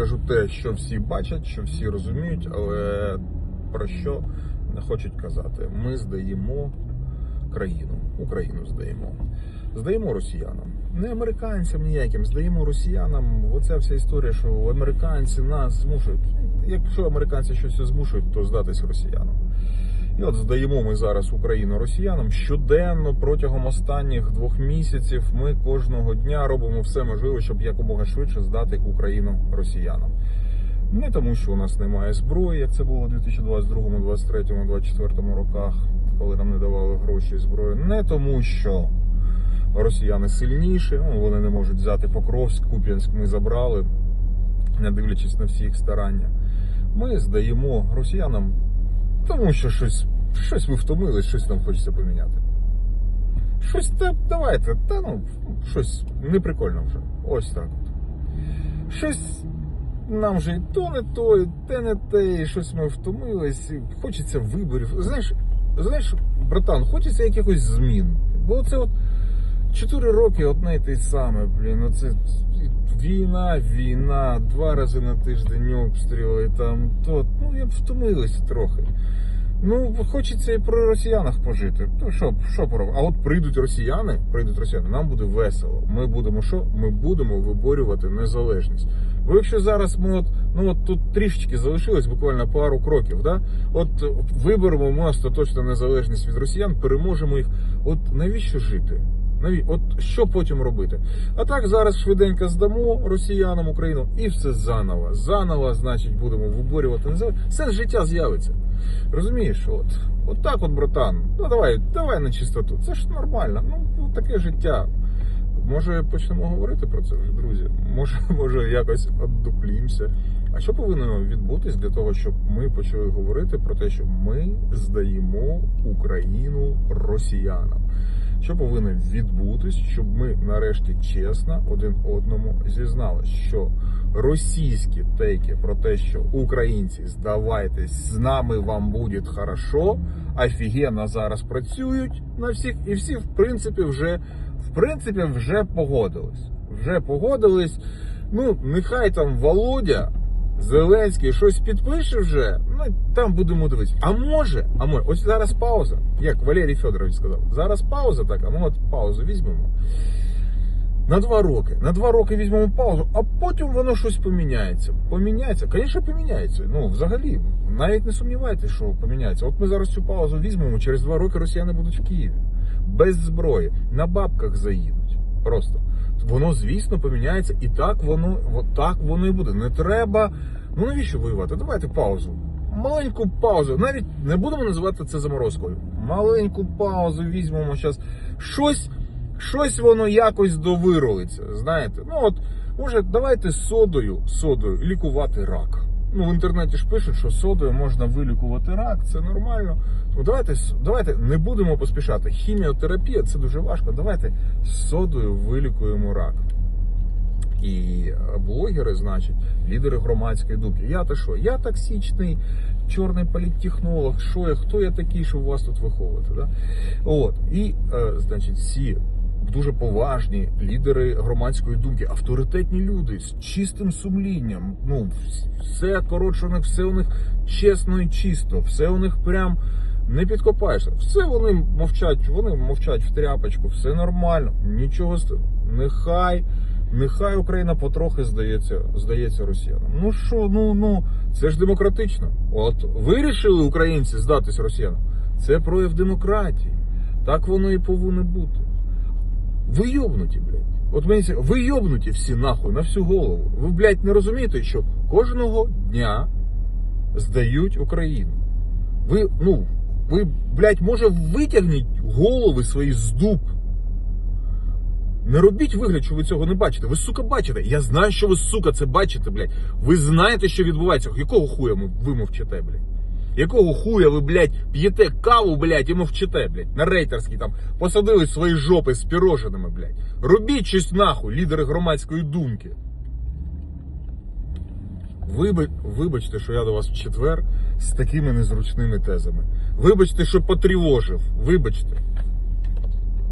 скажу те, що всі бачать, що всі розуміють, але про що не хочуть казати. Ми здаємо країну, Україну здаємо. Здаємо росіянам. Не американцям ніяким, здаємо росіянам. Оця вся історія, що американці нас змушують. Якщо американці щось змушують, то здатись росіянам. І от здаємо ми зараз Україну росіянам щоденно протягом останніх двох місяців. Ми кожного дня робимо все можливе, щоб якомога швидше здати Україну росіянам. Не тому, що у нас немає зброї, як це було у 2022, 2023, 2024 роках, коли нам не давали гроші і зброю. Не тому, що росіяни сильніші, ну, вони не можуть взяти Покровськ, Куп'янськ ми забрали, не дивлячись на всі їх старання. Ми здаємо росіянам, тому що щось, щось ми втомились, щось нам хочеться поміняти. Щось та давайте, та ну, щось неприкольно вже. Ось так. Щось нам вже і то не то, і те не те, і щось ми втомились, і хочеться виборів. Знаєш, знаєш, братан, хочеться якихось змін. Бо це от 4 роки одне й те саме, блін. Оце війна, війна, два рази на тиждень обстріли, там то. Ну, я б втомилися трохи. Ну, хочеться і при росіянах пожити. То що, що поробити? А от прийдуть росіяни, прийдуть росіяни, нам буде весело. Ми будемо що? Ми будемо виборювати незалежність. Бо якщо зараз ми от, ну от тут трішечки залишилось, буквально пару кроків, да? От виберемо ми остаточно незалежність від росіян, переможемо їх. От навіщо жити? От що потім робити? А так зараз швиденько здамо росіянам Україну і все заново. Заново, значить, будемо виборювати. Все життя з'явиться. Розумієш, от, от так от, братан. Ну давай, давай на чистоту. Це ж нормально. Ну, таке життя. Може почнемо говорити про це вже, друзі? Може, може якось оддуплімся. А що повинно відбутись для того, щоб ми почали говорити про те, що ми здаємо Україну росіянам? Що повинно відбутись, щоб ми нарешті чесно один одному зізнали, що російські тейки про те, що українці здавайтесь, з нами вам буде хорошо, офігенно зараз працюють на всіх, і всі, в принципі, вже в принципі, вже погодились. Вже погодились. Ну, нехай там Володя Зеленський щось підпише вже, ну там будемо дивитися. А може, а може, ось зараз пауза, як Валерій Федорович сказав, зараз пауза така, ми от паузу візьмемо. На два роки. На два роки візьмемо паузу, а потім воно щось поміняється. Поміняється, звісно, поміняється. Ну, взагалі, навіть не сумнівайтеся, що поміняється. От ми зараз цю паузу візьмемо, через два роки росіяни будуть в Києві. Без зброї, на бабках заїдуть. Просто. Воно, звісно, поміняється, і так воно, так воно і буде. Не треба. Ну навіщо воювати? Давайте паузу. Маленьку паузу. Навіть не будемо називати це заморозкою. Маленьку паузу візьмемо зараз. Щось, щось воно якось довиролиться. Знаєте, ну от, може, давайте содою, содою лікувати рак. Ну, в інтернеті ж пишуть, що содою можна вилікувати рак, це нормально. Ну, давайте, давайте не будемо поспішати. Хіміотерапія це дуже важко. Давайте содою вилікуємо рак. І блогери, значить, лідери громадської думки. Я то що? Я токсичний чорний політтехнолог. Що я, хто я такий, щоб вас тут виховувати? Да? От. І, е, значить, всі дуже поважні лідери громадської думки, авторитетні люди з чистим сумлінням. Ну, все коротше, у них все у них чесно і чисто, все у них прям. Не підкопаєшся. Все вони мовчать, вони мовчать в тряпочку, все нормально, нічого нехай, нехай Україна потрохи здається, здається росіянам. Ну що, ну ну це ж демократично. От вирішили українці здатись росіянам. Це прояв демократії. Так воно і повинно бути. Ви йобнуті, блядь. От мені ви йобнуті всі нахуй на всю голову. Ви, блядь, не розумієте, що кожного дня здають Україну. Ви, ну, ви, блядь, може, витягніть голови свої з дуб. Не робіть вигляд, що ви цього не бачите. Ви, сука, бачите. Я знаю, що ви, сука, це бачите, блядь. Ви знаєте, що відбувається. Якого хуя ви мовчите, блядь? Якого хуя ви, блядь, п'єте каву, блядь, і мовчите, блядь, на рейтерській там посадили свої жопи з піроженими, блядь. Робіть щось нахуй, лідери громадської думки. Виба... Вибачте, що я до вас в четвер з такими незручними тезами. Вибачте, що потривожив. Вибачте.